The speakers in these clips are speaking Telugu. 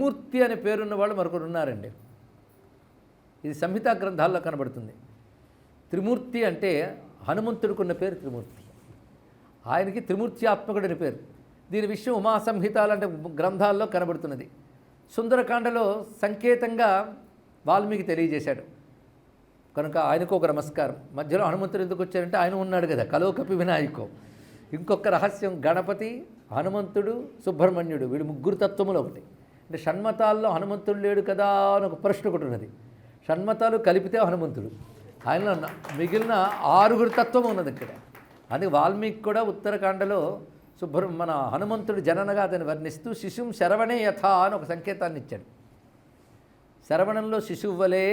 త్రిమూర్తి అనే పేరున్న వాళ్ళు మరొకరు ఉన్నారండి. ఇది సంహితా గ్రంథాల్లో కనబడుతుంది. త్రిమూర్తి అంటే హనుమంతుడికి పేరు త్రిమూర్తి. ఆయనకి త్రిమూర్తి త్రిమూర్త్యాత్మకుడని పేరు. దీని విషయం ఉమా సంహితాలు అంటే గ్రంథాల్లో కనబడుతున్నది. సుందరకాండలో సంకేతంగా వాల్మీకి తెలియజేశాడు. కనుక ఆయనకు ఒక నమస్కారం. మధ్యలో హనుమంతుడు ఎందుకు వచ్చారంటే ఆయన ఉన్నాడు కదా కలో కపి వినాయకో. ఇంకొక రహస్యం గణపతి హనుమంతుడు సుబ్రహ్మణ్యుడు వీడు ముగ్గురు తత్వములు ఒకటి. అంటే షణ్మతాల్లో హనుమంతుడు లేడు కదా అని ఒక ప్రశ్న ఒకటి ఉన్నది. షణ్మతాలు కలిపితే హనుమంతుడు. ఆయనలో మిగిలిన ఆరుగురు తత్వం ఉన్నది ఇక్కడ. అందుకే వాల్మీకి కూడా ఉత్తరాఖండలో సుబ్ర మన హనుమంతుడు జననగా అతను వర్ణిస్తూ శిశుం శరవణే యథ అని ఒక సంకేతాన్ని ఇచ్చాడు. శరవణంలో శిశువు వలె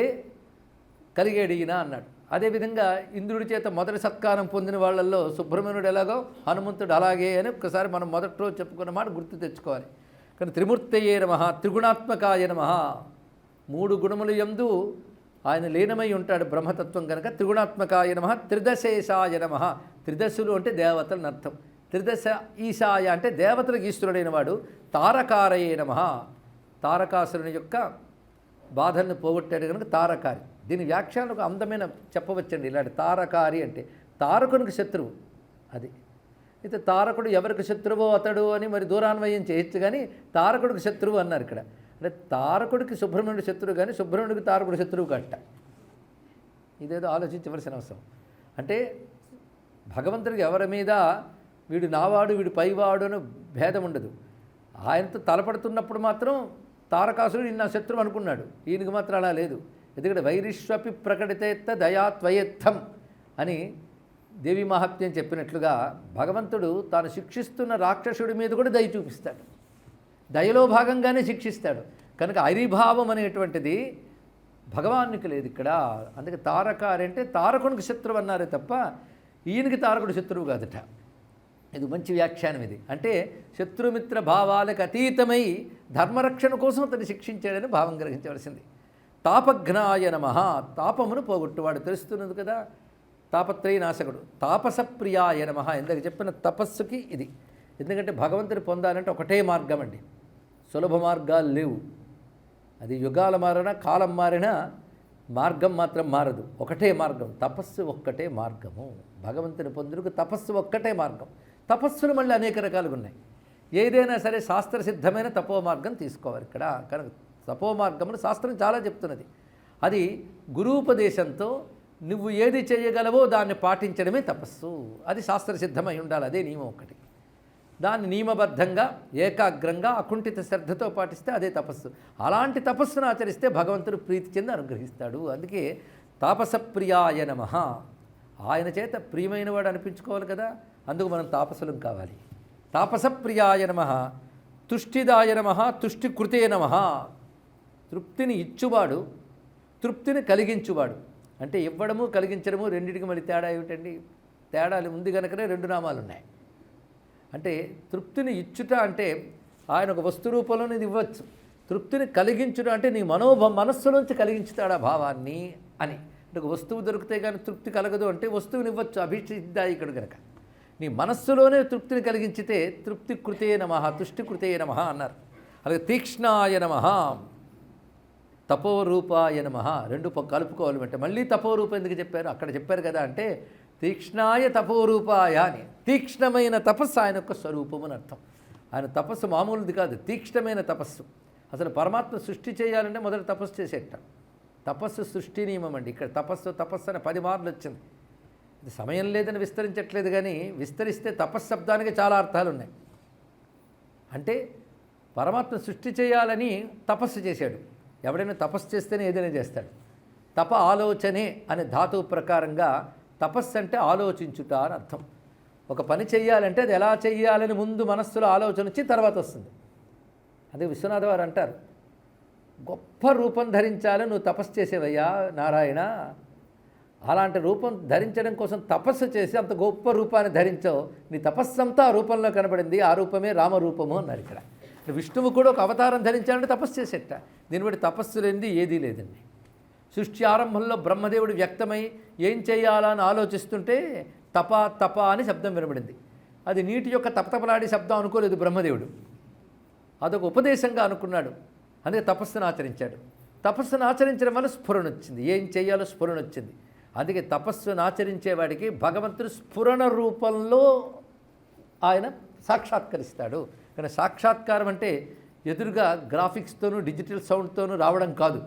కలిగేడు ఈయన అన్నాడు. అదేవిధంగా ఇంద్రుడి చేత మొదటి సత్కారం పొందిన వాళ్ళల్లో సుబ్రహ్మణ్యుడు ఎలాగో హనుమంతుడు అలాగే అని ఒక్కసారి మనం మొదట్లో రోజు చెప్పుకున్న మాట గుర్తు తెచ్చుకోవాలి. కానీ త్రిమూర్తయే నమ త్రిగుణాత్మకాయ నమ. మూడు గుణములు ఎందు ఆయన లీనమై ఉంటాడు బ్రహ్మతత్వం కనుక త్రిగుణాత్మకాయ నమ త్రిదశేషాయ నమ. త్రిదశులు అంటే దేవతలను అర్థం. త్రిదశ ఈశాయ అంటే దేవతలకు ఈశ్వరుడైన వాడు తారకారయే నమ. తారకాసురుని యొక్క బాధల్ని పోగొట్టాడు కనుక తారకారి. దీని వ్యాఖ్యానం ఒక అందమైన చెప్పవచ్చండి ఇలాంటి తారకారి అంటే తారకునికి శత్రువు. అది అయితే తారకుడు ఎవరికి శత్రువో అతడు అని మరి దూరాన్వయం చేయొచ్చు కానీ తారకుడికి శత్రువు అన్నారు ఇక్కడ. అంటే తారకుడికి సుబ్రహ్మణ్యుడు శత్రువు కానీ సుబ్రహ్మణ్యుడికి తారకుడు శత్రువు కట్ట. ఇదేదో ఆలోచించవలసిన అవసరం. అంటే భగవంతుడికి ఎవరి మీద వీడు నావాడు వీడు పైవాడు అని భేదం ఉండదు. ఆయనతో తలపడుతున్నప్పుడు మాత్రం తారకాసుడు నా శత్రువు అనుకున్నాడు. ఈయనకి మాత్రం అలా లేదు. ఎందుకంటే వైరిష్వపి ప్రకటితేత్త దయాత్వయత్థం అని దేవి మహాత్మ్యం చెప్పినట్లుగా భగవంతుడు తాను శిక్షిస్తున్న రాక్షసుడి మీద కూడా దయ చూపిస్తాడు. దయలో భాగంగానే శిక్షిస్తాడు. కనుక ఐరీభావం అనేటువంటిది భగవానికి లేదు ఇక్కడ. అందుకే తారకారి అంటే తారకునికి శత్రువు అన్నారే తప్ప ఈయనకి తారకుడు శత్రువు కాదట. ఇది మంచి వ్యాఖ్యానం ఇది. అంటే శత్రుమిత్ర భావాలకు అతీతమై ధర్మరక్షణ కోసం అతన్ని శిక్షించాడని భావం గ్రహించవలసింది. తాపఘ్నాయ నమ. తాపమును పోగొట్టువాడు తెలుస్తున్నది కదా. తాపత్రయ నాశకుడు తాపసప్రియాయ నమ. ఇందాక చెప్పిన తపస్సుకి ఇది. ఎందుకంటే భగవంతుని పొందాలంటే ఒకటే మార్గం అండి. సులభ మార్గాలు లేవు. అది యుగాల మారినా కాలం మారినా మార్గం మాత్రం మారదు. ఒకటే మార్గం. తపస్సు ఒక్కటే మార్గము. భగవంతుని పొందుటకు తపస్సు ఒక్కటే మార్గం. తపస్సులు మళ్ళీ అనేక రకాలుగా ఉన్నాయి. ఏదైనా సరే శాస్త్రసిద్ధమైన తపో మార్గం తీసుకోవాలి ఇక్కడ. కనుక తపో మార్గంలో శాస్త్రం చాలా చెప్తున్నది. అది గురూపదేశంతో నువ్వు ఏది చేయగలవో దాన్ని పాటించడమే తపస్సు. అది శాస్త్రసిద్ధమై ఉండాలి అదే నియమం ఒకటి దాన్ని నియమబద్ధంగా ఏకాగ్రంగా అకుంఠిత శ్రద్ధతో పాటిస్తే అదే తపస్సు. అలాంటి తపస్సును ఆచరిస్తే భగవంతుడు ప్రీతి చెంది అనుగ్రహిస్తాడు. అందుకే తాపసప్రియాయ నమ. ఆయన చేత ప్రియమైన వాడు అనిపించుకోవాలి కదా అందుకు మనం తాపసులం కావాలి. తాపసప్రియాయ నమ తుష్టిదాయ నమ తుష్టి కృతే నమ. తృప్తిని ఇచ్చువాడు తృప్తిని కలిగించువాడు. అంటే ఇవ్వడము కలిగించడము రెండింటికి మళ్ళీ తేడా ఏమిటండి? తేడాలు ఉంది కనుకనే రెండు నామాలు ఉన్నాయి. అంటే తృప్తిని ఇచ్చుట అంటే ఆయన ఒక వస్తు రూపంలో ఇది ఇవ్వచ్చు. తృప్తిని కలిగించుట అంటే నీ మనోభ మనస్సులోంచి కలిగించుతాడు ఆ భావాన్ని అని. అంటే ఒక వస్తువు దొరికితే కానీ తృప్తి కలగదు అంటే వస్తువుని ఇవ్వచ్చు అభిషిద్దాయికుడు కనుక నీ మనస్సులోనే తృప్తిని కలిగించితే తృప్తి కృతే నమ తుష్టి కృతే నమ అన్నారు. అలాగే తీక్ష్ణాయ నమ. తపోరూపాయ నమ. రెండు కలుపుకోవాలి అంటే. మళ్ళీ తపోరూపం ఎందుకు చెప్పారు? అక్కడ చెప్పారు కదా అంటే తీక్ష్ణాయ తపోరూపాయ అని. తీక్ష్ణమైన తపస్సు ఆయన యొక్క స్వరూపం అని అర్థం. ఆయన తపస్సు మామూలుది కాదు. తీక్ష్ణమైన తపస్సు. అసలు పరమాత్మ సృష్టి చేయాలంటే మొదట తపస్సు చేసేట. తపస్సు సృష్టి నియమం అండి. ఇక్కడ తపస్సు తపస్సు అని పది మార్లు వచ్చింది. ఇది సమయం లేదని విస్తరించట్లేదు కానీ విస్తరిస్తే తపస్సు శబ్దానికి చాలా అర్థాలు ఉన్నాయి. అంటే పరమాత్మ సృష్టి చేయాలని తపస్సు చేశాడు. ఎవడైనా తపస్సు చేస్తేనే ఏదైనా చేస్తాడు. తప ఆలోచనే అనే ధాతువు ప్రకారంగా తపస్సు అంటే ఆలోచించుట అని అర్థం. ఒక పని చేయాలంటే అది ఎలా చేయాలని ముందు మనస్సులో ఆలోచన వచ్చి తర్వాత వస్తుంది. అదే విశ్వనాథ వారు అంటారు గొప్ప రూపం ధరించాలని నువ్వు తపస్సు చేసేవయ్యా నారాయణ. అలాంటి రూపం ధరించడం కోసం తపస్సు చేసి అంత గొప్ప రూపాన్ని ధరించావు. నీ తపస్సు అంతా ఆ రూపంలో కనబడింది ఆ రూపమే రామరూపము అన్నారు ఇక్కడ. విష్ణువు కూడా ఒక అవతారం ధరించాలంటే తపస్సు చేసేట. దీన్ని బట్టి తపస్సు లేనిది ఏదీ లేదండి. సృష్టి ఆరంభంలో బ్రహ్మదేవుడు వ్యక్తమై ఏం చేయాలా అని ఆలోచిస్తుంటే తప తప అని శబ్దం వినబడింది. అది నీటి యొక్క తపతపలాడి శబ్దం అనుకోలేదు బ్రహ్మదేవుడు. అదొక ఉపదేశంగా అనుకున్నాడు. అందుకే తపస్సును ఆచరించాడు. తపస్సును ఆచరించడం వల్ల స్ఫురణ వచ్చింది. ఏం చేయాలో స్ఫురణ వచ్చింది. అందుకే తపస్సును ఆచరించేవాడికి భగవంతుడు స్ఫురణ రూపంలో ఆయన సాక్షాత్కరిస్తాడు. కానీ సాక్షాత్కారం అంటే ఎదురుగా గ్రాఫిక్స్తోనూ డిజిటల్ సౌండ్తోనూ రావడం కాదు.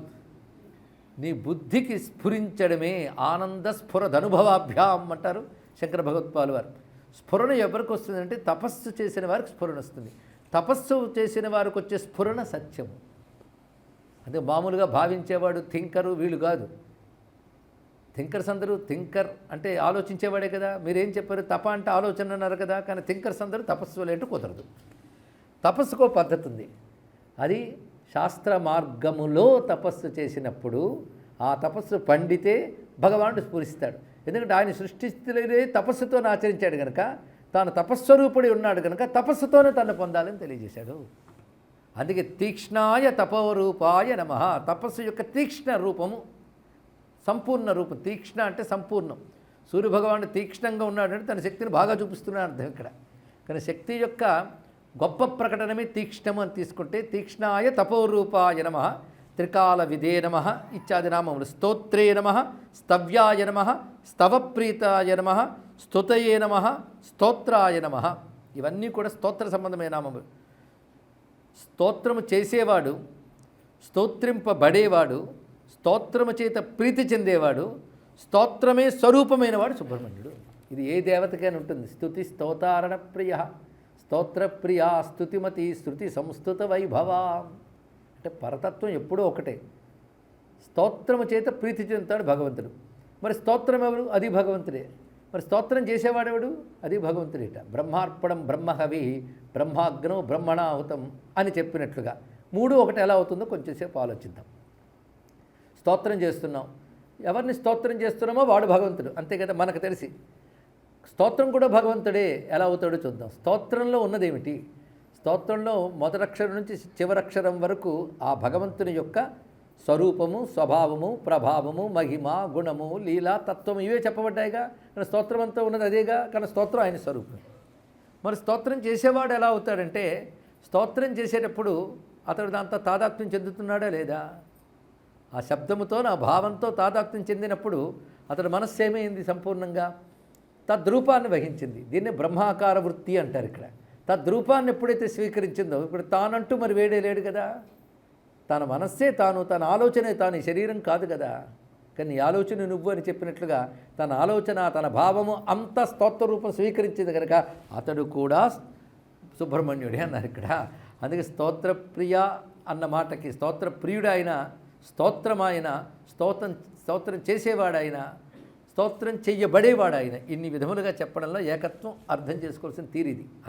నీ బుద్ధికి స్ఫురించడమే ఆనంద స్ఫురదనుభవాభ్యాం అంటారు శంకర భగవత్పాలు వారు. స్ఫురణ ఎవరికి వస్తుందంటే తపస్సు చేసిన వారికి స్ఫురణ వస్తుంది. తపస్సు చేసిన వారికి వచ్చే స్ఫురణ సత్యము అదే మామూలుగా భావించేవాడు థింకరు వీళ్ళు కాదు. థింకర్స్ అందరూ థింకర్ అంటే ఆలోచించేవాడే కదా. మీరేం చెప్పారు? తప అంటే ఆలోచన అన్నారు కదా. కానీ థింకర్స్ అందరూ తపస్సు అంటే కుదరదు. తపస్సుకో పద్ధతి ఉంది అది శాస్త్ర మార్గములో తపస్సు చేసినప్పుడు ఆ తపస్సు పండితే భగవానుడు స్ఫురిస్తాడు. ఎందుకంటే ఆయన సృష్టిస్తులే తపస్సుతో ఆచరించాడు కనుక తాను తపస్వరూపుడి ఉన్నాడు కనుక తపస్సుతోనే తను పొందాలని తెలియజేశాడు. అందుకే తీక్ష్ణాయ తపోరూపాయ నమ. తపస్సు యొక్క తీక్ష్ణ రూపము సంపూర్ణ రూపం. తీక్ష్ణ అంటే సంపూర్ణం. సూర్యభగవానుడు తీక్ష్ణంగా ఉన్నాడంటే తన శక్తిని బాగా చూపిస్తున్నాడు అర్థం ఇక్కడ. కానీ శక్తి యొక్క గొప్ప ప్రకటనమే తీక్ష్ణము అని తీసుకుంటే తీక్ష్ణాయ తపోరూపాయ నమ త్రికాల విధే నమ ఇత్యాది నామములు స్తోత్రే నమ స్తవ్యాయ నమ స్తవప్రీతాయ నమ స్తుతయే నమ స్తోత్రాయ నమ. ఇవన్నీ కూడా స్తోత్ర సంబంధమైన నామములు. స్తోత్రము చేసేవాడు స్తోత్రింపబడేవాడు స్తోత్రము చేత ప్రీతి చెందేవాడు స్తోత్రమే స్వరూపమైనవాడు సుబ్రహ్మణ్యుడు. ఇది ఏ దేవతకైనా ఉంటుంది. స్తుతి స్తోతారణ ప్రియ. స్తోత్రప్రియా స్తుతిమతి శృతి సంస్థుత వైభవ. అంటే పరతత్వం ఎప్పుడూ ఒకటే. స్తోత్రము చేత ప్రీతి చెందుతాడు భగవంతుడు. మరి స్తోత్రం ఎవరు? అది భగవంతుడే. మరి స్తోత్రం చేసేవాడెవడు? అది భగవంతుడేట. బ్రహ్మార్పణం బ్రహ్మహవి బ్రహ్మాగ్నం బ్రహ్మణాహుతం అని చెప్పినట్లుగా. మూడు ఒకటి ఎలా అవుతుందో కొంచెంసేపు ఆలోచిద్దాం. స్తోత్రం చేస్తున్నాం. ఎవరిని స్తోత్రం చేస్తున్నామో వాడు భగవంతుడు. అంతే కదా మనకు తెలిసి. స్తోత్రం కూడా భగవంతుడే ఎలా అవుతాడో చూద్దాం. స్తోత్రంలో ఉన్నదేమిటి? స్తోత్రంలో మొదటక్షరం నుంచి చివరక్షరం వరకు ఆ భగవంతుని యొక్క స్వరూపము స్వభావము ప్రభావము మహిమ గుణము లీల తత్వం ఇవే చెప్పబడ్డాయిగా. కానీ స్తోత్రం అంతా ఉన్నది అదేగా? కానీ స్తోత్రం ఆయన స్వరూపం మరి స్తోత్రం చేసేవాడు ఎలా అవుతాడంటే స్తోత్రం చేసేటప్పుడు అతడు దాంతో తాదాత్మ్యం చెందుతున్నాడా లేదా? ఆ శబ్దముతో నా భావంతో తాదాత్మ్యం చెందినప్పుడు అతడు మనస్సు ఏమైంది సంపూర్ణంగా? తద్రూపాన్ని వహించింది. దీన్ని బ్రహ్మాకార వృత్తి అంటారు ఇక్కడ. తద్రూపాన్ని ఎప్పుడైతే స్వీకరించిందో ఇప్పుడు తానంటూ మరి వేడే లేడు కదా. తన మనస్సే తాను తన ఆలోచనే తాను శరీరం కాదు కదా. కానీ ఆలోచన నువ్వు అని చెప్పినట్లుగా తన ఆలోచన తన భావము అంత స్తోత్ర రూపం స్వీకరించింది కనుక అతడు కూడా సుబ్రహ్మణ్యుడే అన్నారు ఇక్కడ. అందుకే స్తోత్రప్రియ అన్న మాటకి స్తోత్రప్రియుడైన స్తోత్రమాయన స్తోత్రం స్తోత్రం చేసేవాడాయన స్తోత్రం చెయ్యబడేవాడాయన. ఇన్ని విధములుగా చెప్పడంలో ఏకత్వం అర్థం చేసుకోవాల్సిన తీరిది.